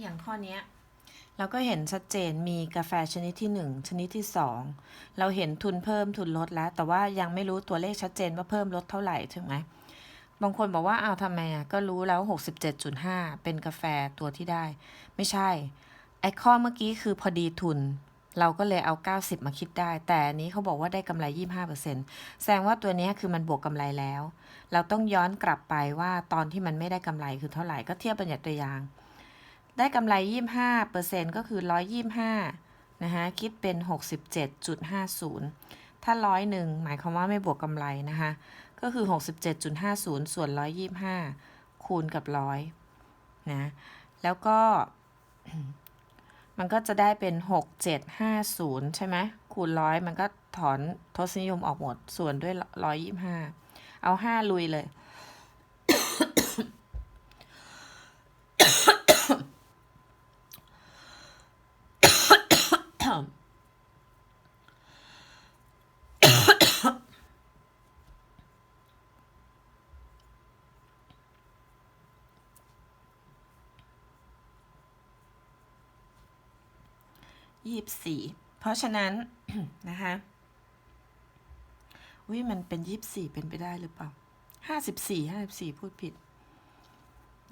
อย่างข้อนี้เราก็เห็นชัดเจนมีกาแฟชนิดที่ 1 ชนิดที่ 2 เราเห็นทุนเพิ่มทุนลดแล้ว แต่ว่ายังไม่รู้ตัวเลขชัดเจนว่าเพิ่มลดเท่าไหร่ถูกไหมบางคนบอกว่าเอาทำไมอะก็รู้แล้ว 67.5 เป็นกาแฟตัวที่ได้ ไม่ใช่ ไอ้ข้อเมื่อกี้คือพอดีทุน เราก็เลยเอา 90 มาคิดได้ แต่อันนี้เขาบอกว่าได้กำไร 25%แสดงว่าตัวนี้คือมันบวกกำไรแล้ว เราต้องย้อนกลับไปว่าตอนที่มันไม่ได้กำไรคือเท่าไหร่ก็เทียบเป็นอย่างตัวอย่าง ได้กำไร 25%ก็คือ 125นะคะคิดเป็น 67.50 ถ้าร้อยหนึ่งหมายความว่าไม่บวกกำไรนะคะก็คือ 67.50 ส่วน 125 คูณกับร้อยนะ แล้วก็ มันก็จะได้เป็น 6750 ใช่ไหมคูณร้อยมันก็ถอนทศนิยมออกหมด ส่วนด้วย 125 เอา 5 ลุยเลย ยี่สิบสี่ เพราะฉะนั้นนะคะวิมันเป็นยี่สิบสี่เป็นไปได้หรือเปล่าห้าสิบสี่ห้าสิบสี่พูดผิด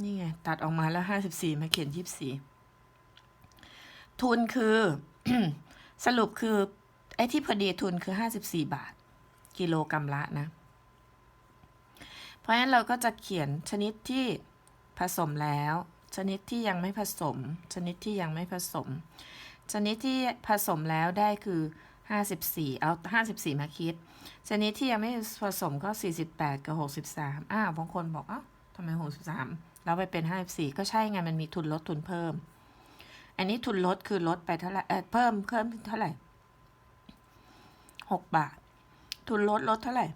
นี่ไง ตัดออกมาแล้วห้าสิบสี่มาเขียนยี่สิบสี่ทุนคือ สรุปคือไอ้ที่พอดีทุนคือห้าสิบสี่บาท กิโลกรัมละนะ เพราะฉะนั้นเราก็จะเขียนชนิดที่ผสมแล้ว ชนิดที่ยังไม่ผสม ชนิดที่ยังไม่ผสม ชนิดที่ผสมแล้วได้คือ 54 เอา 54 มาคิด ชนิดที่ยังไม่ผสมก็ 48 กับ 63 อ้าวบางคนบอกอ้าวทำไม 63 แล้วไปเป็น 54 ก็ใช่ไง มันมีทุนลดทุนเพิ่ม อันนี้ทุนลดคือลดไปเท่าไหร่เออเพิ่มเพิ่มเท่าไหร่6บาท ทุนลดลดเท่าไหร่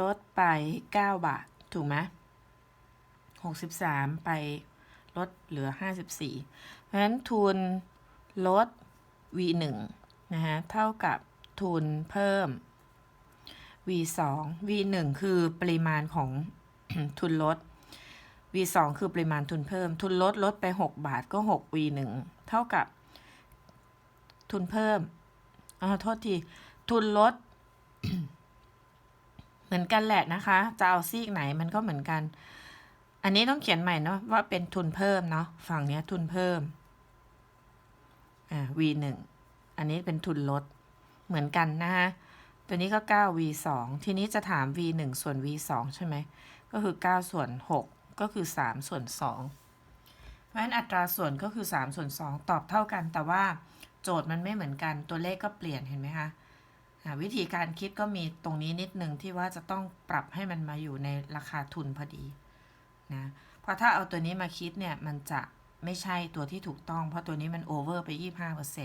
ลดไป9บาท ถูกไหม63ไปลดเหลือ54เพราะฉะนั้นทุนลด v 1นะฮะเท่ากับทุนเพิ่ม v 2 v 1คือปริมาณของทุนลด v 2 คือปริมาณทุนเพิ่ม ทุนลดลดไป 6 บาทก็ 6 v 1 เท่ากับ ทุนเพิ่มอาโทษที ทุนลด เหมือนกันแหละนะคะ จะเอาซีกไหนมันก็เหมือนกัน อันนี้ต้องเขียนใหม่เนาะว่าเป็นทุนเพิ่มเนาะฝั่งเนี้ยทุนเพิ่ม อ่า v หนึ่งอันนี้เป็นทุนลดเหมือนกันนะคะตัวนี้ก็ 9 v 2ทีนี้จะถาม v 1ส่วน v 2ใช่ไหม ก็คือ 9 ส่วน 6 ก็คือ 3 ส่วน 2 เพราะฉะนั้นอัตราส่วนก็คือ 3 ส่วน 2 ตอบเท่ากัน แต่ว่าโจทย์มันไม่เหมือนกัน ตัวเลขก็เปลี่ยนเห็นไหมคะวิธีการคิดก็มีตรงนี้นิดนึงที่ว่าจะต้องปรับให้มันมาอยู่ในราคาทุนพอดีนะ เพราะถ้าเอาตัวนี้มาคิดเนี่ยมันจะไม่ใช่ตัวที่ถูกต้อง เพราะตัวนี้มันโอเวอร์ไป 25%เ